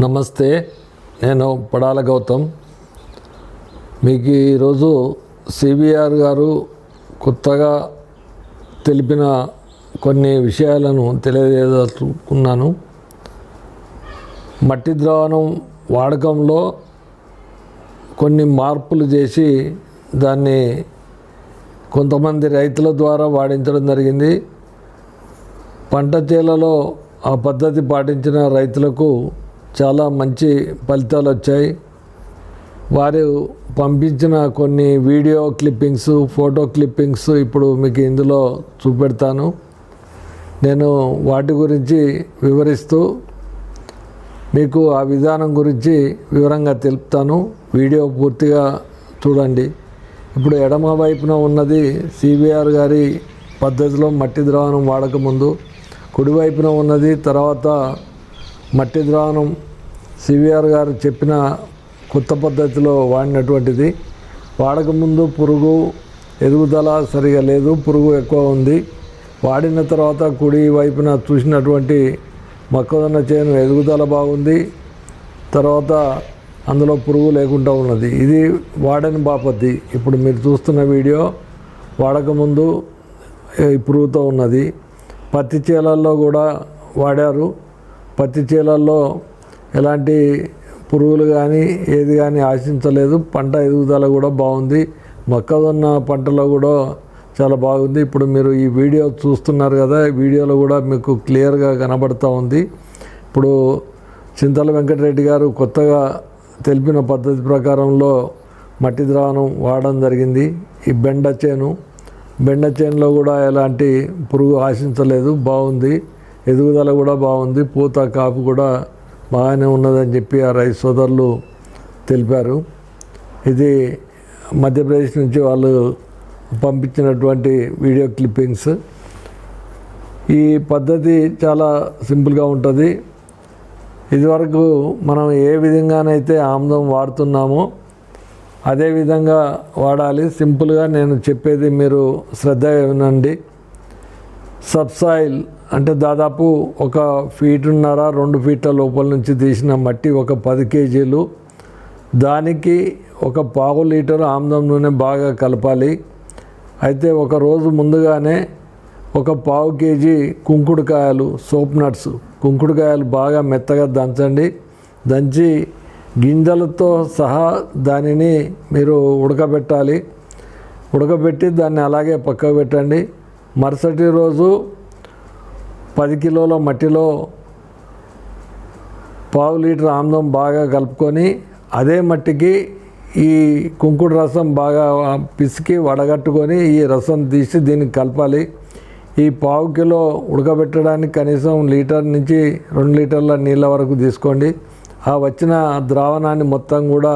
నమస్తే నేను పడాల గౌతమ్. మీకు ఈరోజు సిబిఆర్ గారు కొత్తగా తెలిపిన కొన్ని విషయాలను తెలియజేసుకున్నాను మట్టి ద్రావణం వాడకంలో కొన్ని మార్పులు చేసి దాన్ని కొంతమంది రైతుల ద్వారా వాడించడం జరిగింది. పంట చేలలో ఆ పద్ధతి పాటించిన రైతులకు చాలా మంచి ఫలితాలు వచ్చాయి. వారు పంపించిన కొన్ని వీడియో క్లిప్పింగ్స్ ఫోటో క్లిప్పింగ్స్ ఇప్పుడు మీకు ఇందులో చూపెడతాను. నేను వాటి గురించి వివరిస్తూ మీకు ఆ విధానం గురించి వివరంగా తెలుపుతాను. వీడియో పూర్తిగా చూడండి. ఇప్పుడు ఎడమ వైపున ఉన్నది సిబిఆర్ గారి పద్ధతిలో మట్టి ద్రావణం వాడకముందు. కుడివైపున ఉన్నది తర్వాత మట్టి ద్రావణం సివిఆర్ గారు చెప్పిన కొత్త పద్ధతిలో వాడినటువంటిది. వాడకముందు పురుగు ఎదుగుదల సరిగా లేదు పురుగు ఎక్కువ ఉంది. వాడిన తర్వాత కుడి వైపున చూసినటువంటి మొక్కజొన్న చేను ఎదుగుదల బాగుంది. తర్వాత అందులో పురుగు లేకుండా ఉన్నది. ఇది వాడని బాపత్తి ఇప్పుడు మీరు చూస్తున్న వీడియో వాడకముందు ఈ పురుగుతో ఉన్నది. పత్తి చీలల్లో కూడా వాడారు. పత్తి చీలల్లో ఎలాంటి పురుగులు కానీ ఏది కానీ ఆశించలేదు. పంట ఎదుగుదల కూడా బాగుంది. మొక్కజొన్న పంటలో కూడా చాలా బాగుంది. ఇప్పుడు మీరు ఈ వీడియో చూస్తున్నారు కదా ఈ వీడియోలో కూడా మీకు క్లియర్గా కనబడుతూ ఉంది. ఇప్పుడు చింతల వెంకటరెడ్డి గారు కొత్తగా తెలిపిన పద్ధతి ప్రకారంలో మట్టి ద్రావణం వాడడం జరిగింది. ఈ బెండ చేను బెండ చేనులో కూడా ఎలాంటి పురుగు ఆశించలేదు. బాగుంది. ఎదుగుదల కూడా బాగుంది. పూత కాపు కూడా బాగానే ఉన్నదని చెప్పి ఆ రైతు సోదరులు తెలిపారు. ఇది మధ్యప్రదేశ్ నుంచి వాళ్ళు పంపించినటువంటి వీడియో క్లిప్పింగ్స్. ఈ పద్ధతి చాలా సింపుల్గా ఉంటుంది. ఇదివరకు మనం ఏ విధంగానైతే ఆముదం వాడుతున్నామో అదే విధంగా వాడాలి. సింపుల్గా నేను చెప్పేది మీరు శ్రద్ధగా వినండి. సబ్సాయిల్ అంటే దాదాపు ఒక ఫీటున్నర రెండు ఫీట్ల లోపల నుంచి తీసిన మట్టి ఒక పది కేజీలు. దానికి ఒక పావు లీటర్ ఆముదం నూనె బాగా కలపాలి. అయితే ఒక రోజు ముందుగానే ఒక పావు కేజీ కుంకుడుకాయలు సోప్ నట్స్ కుంకుడుకాయలు బాగా మెత్తగా దంచండి. దంచి గింజలతో సహా దానిని మీరు ఉడకబెట్టాలి. ఉడకబెట్టి దాన్ని అలాగే పక్కకు పెట్టండి. మరుసటి రోజు పది కిలోల మట్టిలో పావు లీటర్ ఆమ్లం బాగా కలుపుకొని అదే మట్టికి ఈ కుంకుడు రసం బాగా పిసికి వడగట్టుకొని ఈ రసం తీసి దీనికి కలపాలి. ఈ పావు కిలో ఉడకబెట్టడానికి కనీసం లీటర్ నుంచి రెండు లీటర్ల నీళ్ళ వరకు తీసుకోండి. ఆ వచ్చిన ద్రావణాన్ని మొత్తం కూడా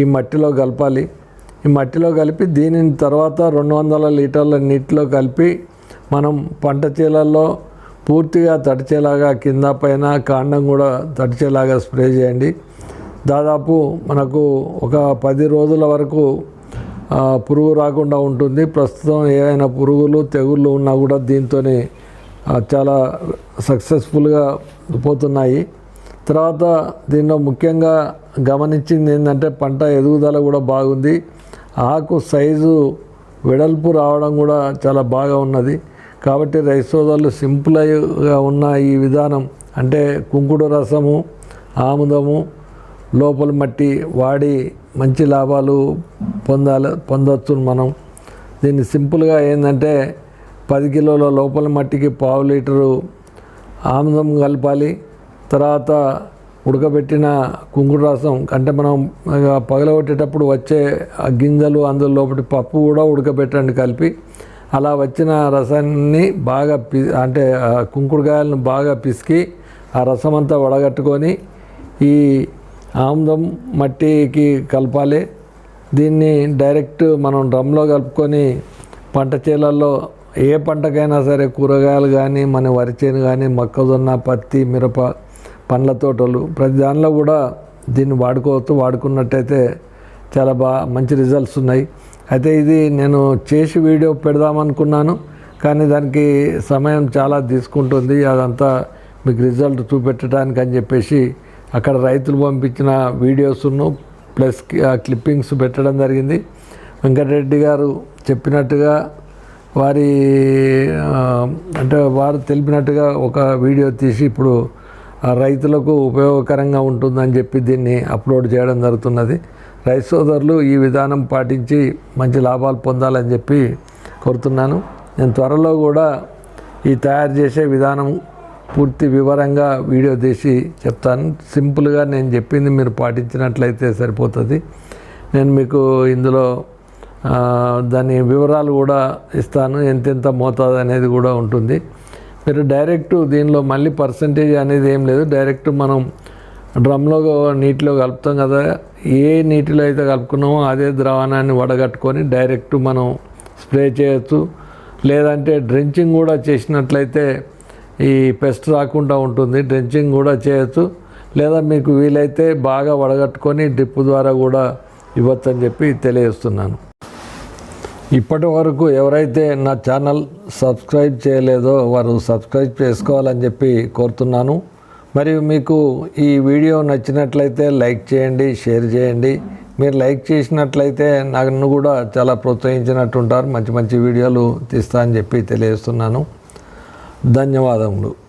ఈ మట్టిలో కలపాలి. ఈ మట్టిలో కలిపి దీనిని తర్వాత రెండు వందల లీటర్ల నీటిలో కలిపి మనం పంట చేలల్లో పూర్తిగా తడిచేలాగా కింద పైన కాండం కూడా తడిచేలాగా స్ప్రే చేయండి. దాదాపు మనకు ఒక పది రోజుల వరకు పురుగు రాకుండా ఉంటుంది. ప్రస్తుతం ఏవైనా పురుగులు తెగుళ్ళు ఉన్నా కూడా దీంతో చాలా సక్సెస్ఫుల్గా పోతున్నాయి. తర్వాత దీనిలో ముఖ్యంగా గమనించింది ఏంటంటే పంట ఎదుగుదల కూడా బాగుంది. ఆకు సైజు వెడల్పు రావడం కూడా చాలా బాగా ఉన్నది. కాబట్టి రైతు సోదరులు సింపుల్గా ఉన్న ఈ విధానం అంటే కుంకుడు రసము ఆముదము లోపల మట్టి వాడి మంచి లాభాలు పొందాలి పొందవచ్చు మనం. దీన్ని సింపుల్గా ఏంటంటే పది కిలోల లోపల మట్టికి పావు లీటరు ఆముదం కలపాలి. తర్వాత ఉడకబెట్టిన కుంకుడు రసం అంటే మనం పగలగొట్టేటప్పుడు వచ్చే ఆ గింజలు అందులో లోపటి పప్పు కూడా ఉడకబెట్టండి కలిపి. అలా వచ్చిన రసాన్ని బాగా పి అంటే ఆ కుంకుడుకాయలను బాగా పిసికి ఆ రసం అంతా వడగట్టుకొని ఈ ఆముదం మట్టికి కలపాలి. దీన్ని డైరెక్ట్ మనం డ్రమ్లో కలుపుకొని పంట చేలల్లో ఏ పంటకైనా సరే కూరగాయలు కానీ మన వరి చేను కానీ మొక్కజొన్న పత్తి మిరప పండ్ల తోటలు. ప్రతి దానిలో కూడా దీన్ని వాడుకోవచ్చు. వాడుకున్నట్టయితే చాలా బాగా మంచి రిజల్ట్స్ ఉన్నాయి. అయితే ఇది నేను చేసి వీడియో పెడదామనుకున్నాను. కానీ దానికి సమయం చాలా తీసుకుంటుంది. అదంతా మీకు రిజల్ట్ చూపెట్టడానికి అని చెప్పేసి అక్కడ రైతులు పంపించిన వీడియోస్ను ప్లస్ క్లిప్పింగ్స్ పెట్టడం జరిగింది. వెంకటరెడ్డి గారు చెప్పినట్టుగా వారి అంటే వారు తెలిపినట్టుగా ఒక వీడియో తీసి ఇప్పుడు రైతులకు ఉపయోగకరంగా ఉంటుందని చెప్పి దీన్ని అప్లోడ్ చేయడం జరుగుతున్నది. రైతు సోదరులు ఈ విధానం పాటించి మంచి లాభాలు పొందాలని చెప్పి కోరుతున్నాను. నేను త్వరలో కూడా ఈ తయారు చేసే విధానం పూర్తి వివరంగా వీడియో తీసి చెప్తాను. సింపుల్గా నేను చెప్పింది మీరు పాటించినట్లయితే సరిపోతుంది. నేను మీకు ఇందులో దాని వివరాలు కూడా ఇస్తాను. ఎంతెంత మోతాదు అనేది కూడా ఉంటుంది. మీరు డైరెక్ట్ దీనిలో మళ్ళీ పర్సంటేజ్ అనేది ఏం లేదు. డైరెక్ట్ మనం డ్రమ్లో నీటిలో కలుపుతాం కదా. ఏ నీటిలో అయితే కలుపుకున్నామో అదే ద్రావణాన్ని వడగట్టుకొని డైరెక్ట్ మనం స్ప్రే చేయొచ్చు. లేదంటే డ్రెంచింగ్ కూడా చేసినట్లయితే ఈ పెస్ట్ రాకుండా ఉంటుంది. డ్రెంచింగ్ కూడా చేయొచ్చు. లేదా మీకు వీలైతే బాగా వడగట్టుకొని డిప్పు ద్వారా కూడా ఇవ్వచ్చు అని చెప్పి తెలియజేస్తున్నాను. ఇప్పటి వరకు ఎవరైతే నా ఛానల్ సబ్స్క్రైబ్ చేయలేదో వారు సబ్స్క్రైబ్ చేసుకోవాలని చెప్పి కోరుతున్నాను. మరియు మీకు ఈ వీడియో నచ్చినట్లయితే లైక్ చేయండి షేర్ చేయండి. మీరు లైక్ చేసినట్లయితే నన్ను కూడా చాలా ప్రోత్సహించినట్టు ఉంటారు మంచి మంచి వీడియోలు తీస్తా అని చెప్పి తెలియజేస్తున్నాను. ధన్యవాదములు.